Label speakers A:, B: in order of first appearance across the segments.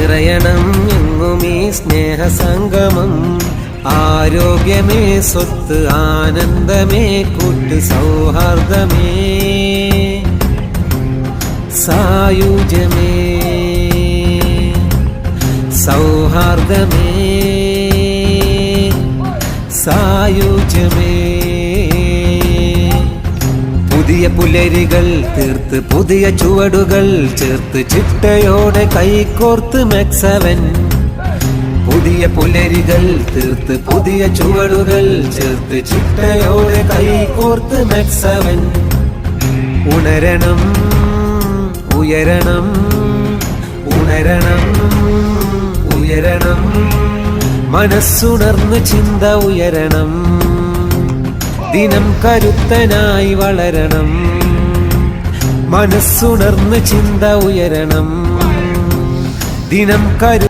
A: നിറയണം എങ്ങുമീ സ്നേഹസംഗമം. ആരോഗ്യമേ സ്വത്ത് ആനന്ദമേ കൂട്ട് സൗഹാർദ്ദമേ സായുജമേ സൗഹാർദ്ദമേ സായുജ്യമേ പുതിയ പുലരികൾ തീർത്ത് പുതിയ ചുവടുകൾ ചേർത്ത് ചിട്ടയോടെ കൈകോർത്ത് മെക്സവൻ. പുതിയ പുലരികൾ തീർത്ത് പുതിയ ചുവടുകൾ ചേർത്ത് ചിട്ടയോടെ കൈകോർത്ത് മെക്സവൻ. ഉണരണം ഉയരണം ഉണരണം ഉയരണം. മനസ്സുണർന്ന് ചിന്ത ഉയരണം. ദിനം കരുത്തനായി വളരണം. മനസ്സുണർന്ന് ചിന്ത ഉയരണം. ദിനം കരു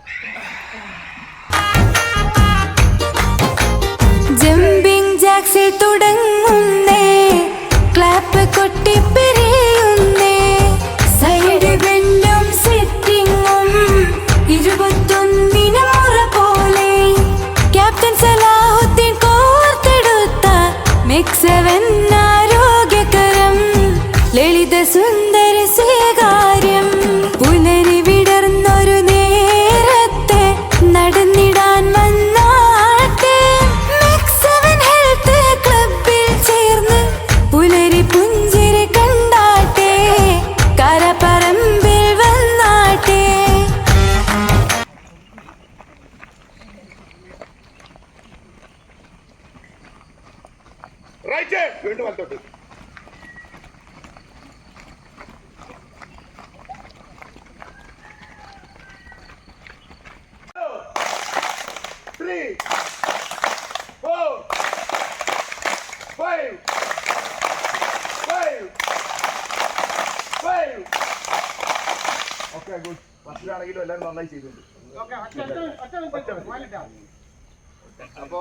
B: ജംപിംഗ് ജാക്സിൽ തുടങ്ങുന്നേ മിക്സവൻ
C: റൈറ്റ് വീണ്ടും വലത്തോട്ട് Three, four, five, five, five. Okay, good. ഫസ്റ്റിലാണെങ്കിലും എല്ലാവരും നന്നായി ചെയ്തിട്ടുണ്ട് അപ്പോ